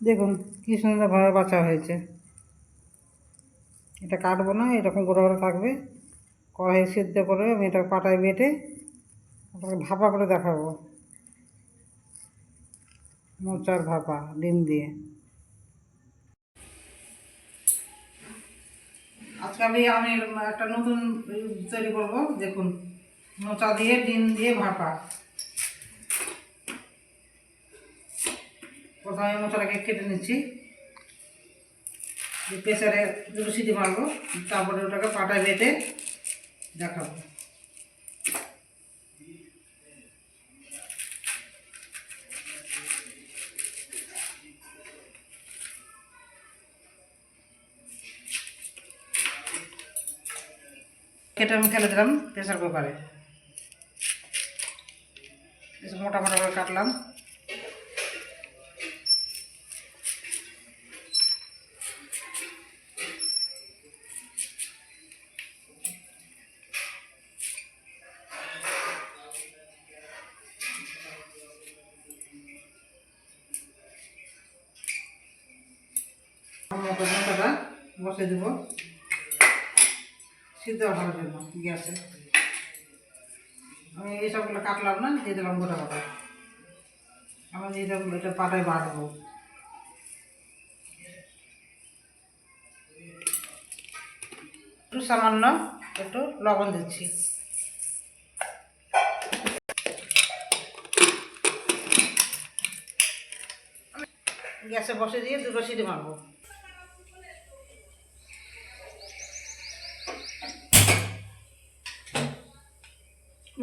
দেখুন কি সুন্দরভাবে বাছা হয়েছে। এটা কাটবো না, এরকম গোটা গোটা থাকবে কড়াই সিদ্ধ করে আমি এটা পাটায় বেটে ওটাকে ভাপা করে দেখাবো। মোচার ভাপা, ডিম দিয়ে। আজকে আমি আমি একটা নতুন তৈরি করব, দেখুন। মোচা দিয়ে, ডিম দিয়ে ভাপা। প্রথমে মোচাটাকে কেটে নিচ্ছি। প্রেসারে দুটো সিটি মারবো, তারপরে ওটাকে পাটায় বেটে দেখাবো। কেটে আমি ফেলে দিলাম প্রেসার কুকারে। মোটা মোটা করে কাটলাম। বসে দেব। সিদ্ধ হওয়ার জন্য গ্যাসে আমি এইসবগুলো কাটলাম না, দিয়ে দিলাম গোটা গোটা। আমার দিলাম এটা পাটায় বাটবো একটু সামান্য একটু লবণ দিচ্ছি। গ্যাসে বসে দিয়ে দুটো সিটি মারবো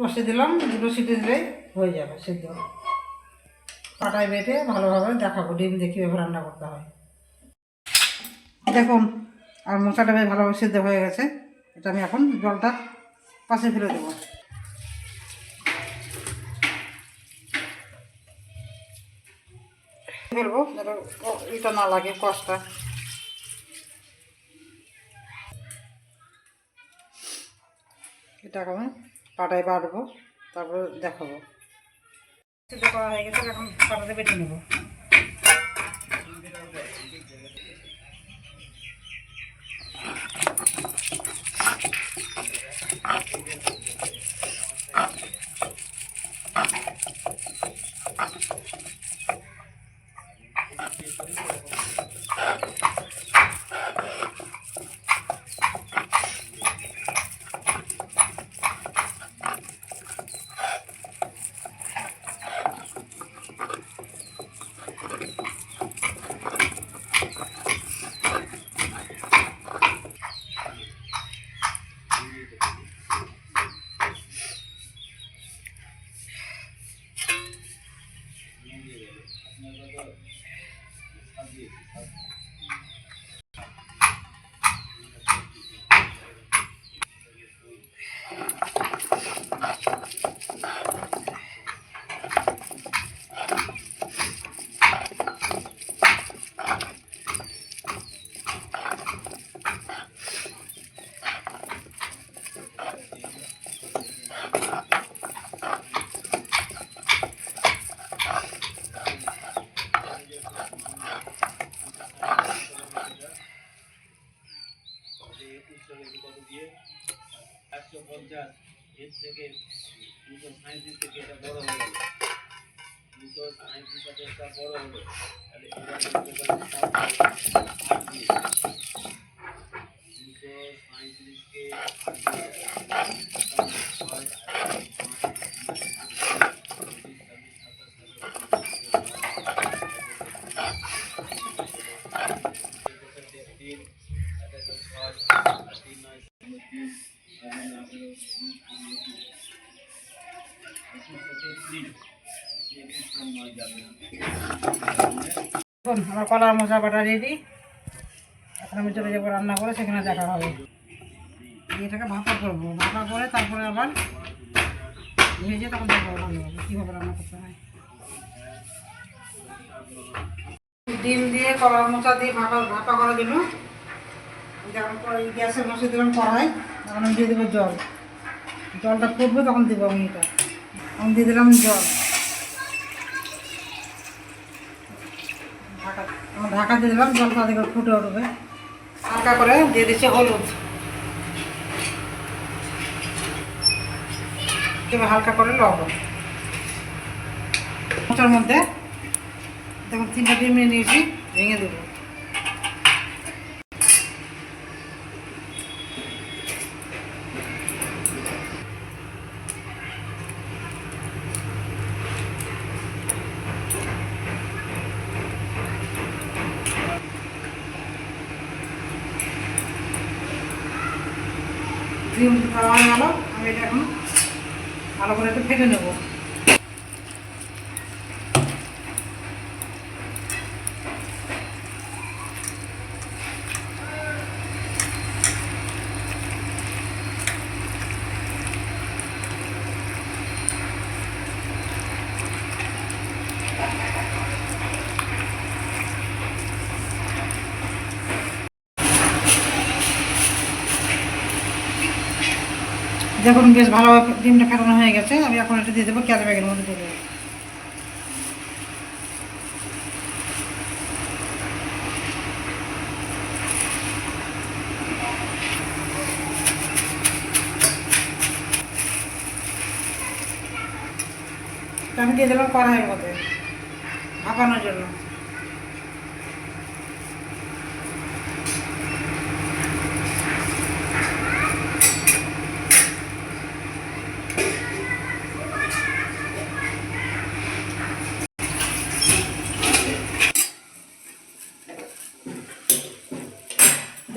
বসে দিলাম, দুটো সিটি দিলেই হয়ে যাবে, সিদ্ধ। পাটায় বেটে ভালোভাবে দেখাবো, ডিম দিয়ে কীভাবে রান্না করতে হয়। দেখুন, আর মশলাটা বেশ ভালোভাবে সিদ্ধ হয়ে গেছে। এটা আমি এখন জলটা পাশে ফেলে দেবো। ফেলব এটা না লাগে কষটা। এটাকে আমি পাটায় বাড়বো তারপর দেখাবো। সিদ্ধ করা হয়ে গেছে এখন পাটাতে বেটে নেব। বড় হলো তাহলে এবার আমার কলার মশলা বাটা রেডি এখন আমি চলে যাব রান্না করে, সেখানে দেখা হবে। এটাকে ভাপা করব। ভাপা করে তারপরে আবার ভেজে তখন দেখব রান্না কীভাবে রান্না করতে হয়। ডিম দিয়ে কলার মোচা দিয়ে ভাপা ভাপা করার জন্য যখন কড়াই গ্যাসে বসে দিলাম কড়াই, তখন আমি দিয়ে দেবো জল। জলটা ফুটবে তখন দেবো আমি এটা। আমি দিয়ে দিলাম জল। ঢাকা দিয়ে দিলাম জল তাদের ফুটে উঠবে। হালকা করে দিয়ে দিচ্ছি হলুদ। এবার হালকা করে লবণ। মধ্যে দেখুন তিনটা ডিম নিয়ে নিয়েছি, ভেঙে দেবো। ডিম খাওয়া গেল আমি এটা এখন ভালো করে একটু ফেটে নেব। দেখুন বেশ ভালো ডিমটা ফেটানো হয়ে গেছে, আমি এখন এটা দিয়ে দেবো ক্যারি ব্যাগের মধ্যে দিয়ে দেবো আমি দিয়ে দিলাম কড়াইয়ের মধ্যে, ভাপানোর জন্য।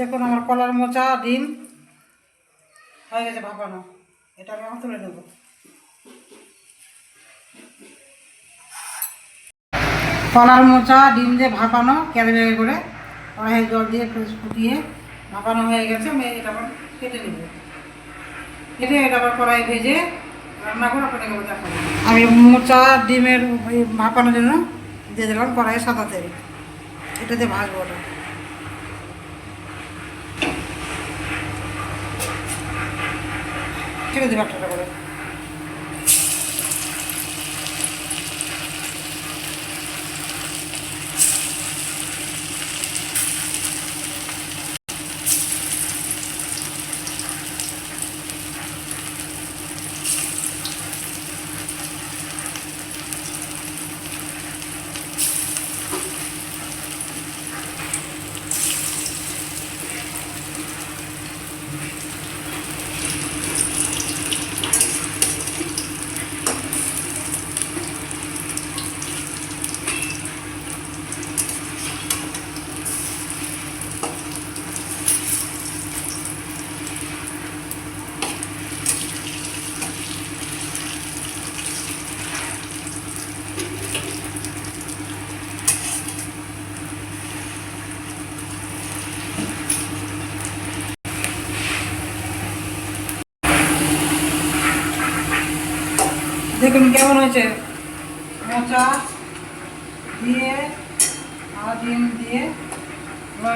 দেখুন আমার কলার মোচা, ডিম। হয়ে গেছে ভাপানো এটা আমি তুলে নেব। কলার মোচা, ডিম দিয়ে ভাপানো ক্যারি ব্যাগে করে। কড়াইয়ে জল দিয়ে ফুটিয়ে ভাপানো হয়ে গেছে। আমি এটা আবার কেটে নেব। কেটে এটা আবার কড়াই ভেজে রান্না করে আপনাকে দেখাবো। আমি মোচা, ডিমের ভাপানোর জন্য দিয়ে দিলাম কড়াইয়ে সাদা তেল। এটা দিয়ে ভাজবো ওটা। ছেড়ে দেবে একটা করে দেখুন কেমন হয়েছে। মোচা দিয়ে আদিন ডিম দিয়ে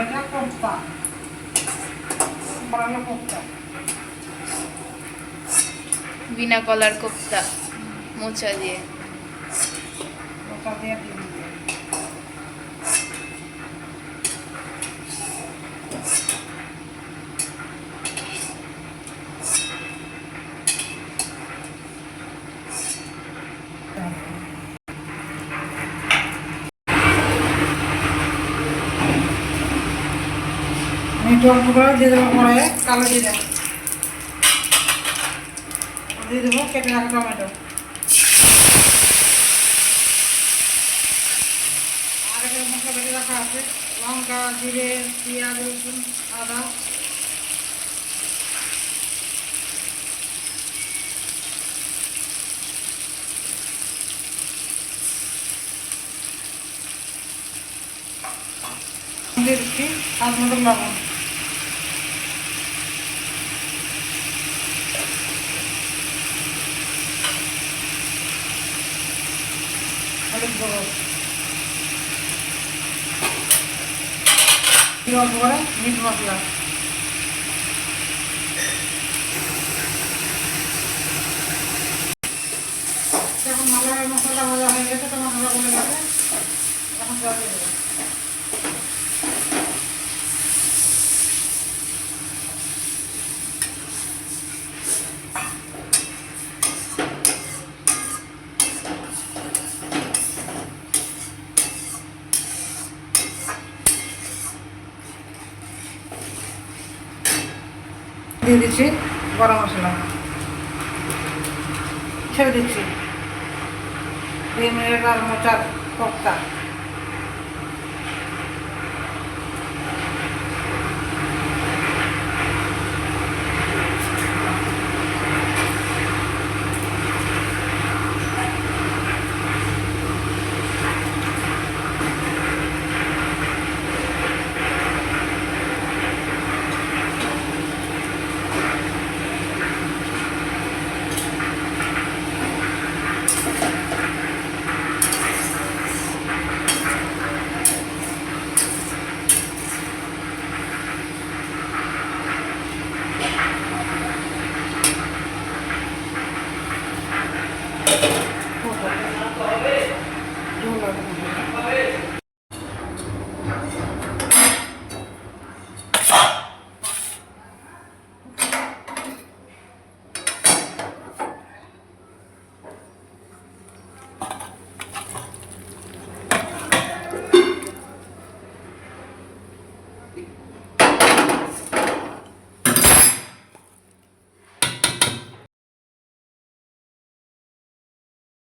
এটা কোপ্তা। বানানো কোপ্তা। বিনা কলার কোপ্তা মোচা দিয়ে। মোচা দিয়ে ডিম দিয়ে করে দিয়ে দেবো কড়াইয়ে কালো জিরা দিয়ে দেবো কেটে রাখা টমেটো আর একটা মশলা রাখা আছে লঙ্কা জিরে পেঁয়াজ রসুন আদা দিয়ে দিচ্ছি মতো লবণ গুঁড়ো একটু অল্প করে মিট মশলা যখন ভালোভাবে মশলা ভাজা হয়ে গেছে তখন ভালো বলে গেছে এখন জল দিয়ে দেবো দিয়ে দিচ্ছি গরম মশলা। ছেড়ে দিচ্ছি। ডিমের আর মোচার কোপ্তা।